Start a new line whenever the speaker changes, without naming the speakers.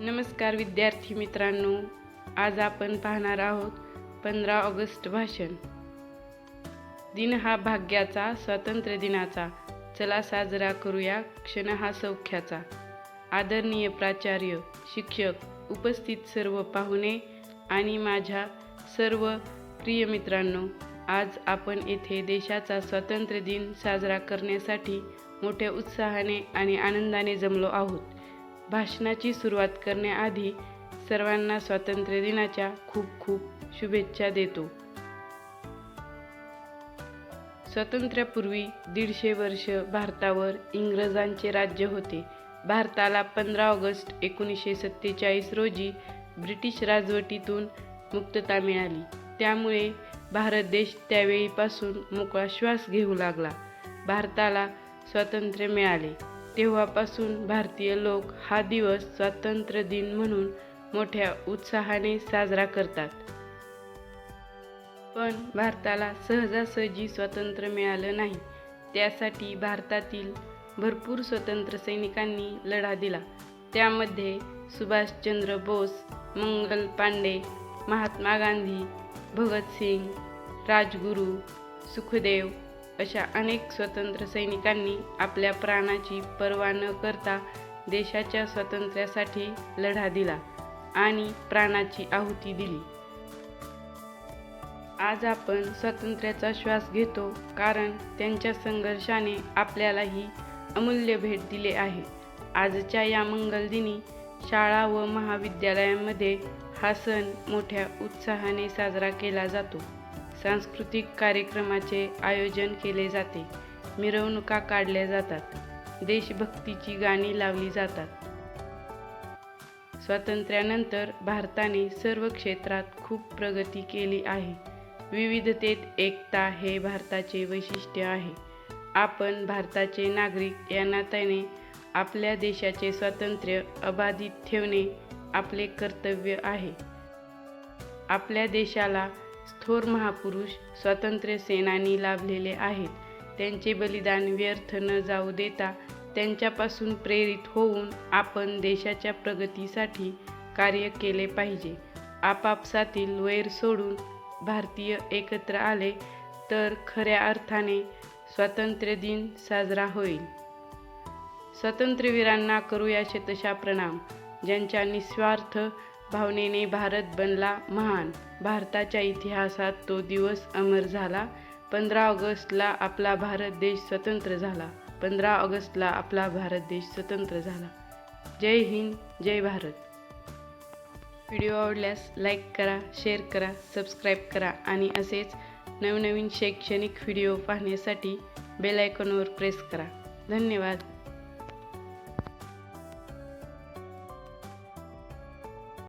नमस्कार विद्यार्थी मित्रांनो आज आपण पाहणार आहोत पंधरा ऑगस्ट भाषण. दिन हा भाग्याचा स्वातंत्र्य दिनाचा. चला साजरा करूया क्षण हा सौख्याचा. आदरणीय प्राचार्य शिक्षक उपस्थित सर्व पाहुणे आणि माझ्या सर्व प्रिय मित्रांनो आज आपण येथे देशाचा स्वातंत्र्य दिन साजरा करण्यासाठी मोठ्या उत्साहाने आणि आनंदाने जमलो आहोत. भाषणाची सुरुवात करण्याआधी सर्वांना स्वातंत्र्य दिनाच्या खूप खूप शुभेच्छा देतो. स्वातंत्र्यापूर्वी दीडशे वर्ष भारतावर इंग्रजांचे राज्य होते. भारताला पंधरा ऑगस्ट एकोणीसशे सत्तेचाळीस रोजी ब्रिटिश राजवटीतून मुक्तता मिळाली. त्यामुळे भारत देश त्यावेळीपासून मोकळा श्वास घेऊ लागला. भारताला स्वातंत्र्य मिळाले. तेव्हापासून भारतीय लोक हा दिवस स्वातंत्र्य दिन म्हणून मोठ्या उत्साहाने साजरा करतात. पण भारताला सहजासहजी स्वातंत्र्य मिळालं नाही. त्यासाठी भारतातील भरपूर स्वतंत्र सैनिकांनी लढा दिला. त्यामध्ये सुभाषचंद्र बोस मंगल पांडे महात्मा गांधी भगतसिंग राजगुरू सुखदेव अशा अनेक स्वतंत्र सैनिकांनी आपल्या प्राणाची पर्वा न करता देशाच्या स्वातंत्र्यासाठी लढा दिला आणि प्राणाची आहुती दिली. आज आपण स्वातंत्र्याचा श्वास घेतो कारण त्यांच्या संघर्षाने आपल्याला ही अमूल्य भेट दिले आहे. आजच्या या मंगलदिनी शाळा व महाविद्यालयांमध्ये हा सण मोठ्या उत्साहाने साजरा केला जातो. सांस्कृतिक कार्यक्रमाचे आयोजन केले जाते. मिरवणुका काढल्या जातात. देशभक्तीची गाणी लावली जातात. स्वातंत्र्यानंतर भारताने सर्व क्षेत्रात खूप प्रगती केली आहे. विविधतेत एकता हे भारताचे वैशिष्ट्य आहे. आपण भारताचे नागरिक या नात्याने आपल्या देशाचे स्वातंत्र्य अबाधित ठेवणे आपले कर्तव्य आहे. आपल्या देशाला थोर महापुरुष स्वातंत्र्य सेनानी लाभलेले आहेत. त्यांचे बलिदान व्यर्थ न जाऊ देता त्यांच्यापासून प्रेरित होऊन आपण देशाच्या प्रगतीसाठी कार्य केले पाहिजे. आपापसातील वैर सोडून भारतीय एकत्र आले तर खऱ्या अर्थाने स्वातंत्र्य दिन साजरा होईल. स्वातंत्र्यवीरांना करूया शतशा प्रणाम ज्यांच्या निस्वार्थ भावनेने भारत बनला महान. भारताच्या इतिहासात तो दिवस अमर झाला. पंधरा ऑगस्टला आपला भारत देश स्वतंत्र झाला. पंधरा ऑगस्टला आपला भारत देश स्वतंत्र झाला. जय हिंद जय भारत. व्हिडिओ आवडल्यास लाईक करा शेअर करा सबस्क्राईब करा आणि असेच नवनवीन शैक्षणिक व्हिडिओ पाहण्यासाठी बेल आयकॉनवर प्रेस करा. धन्यवाद.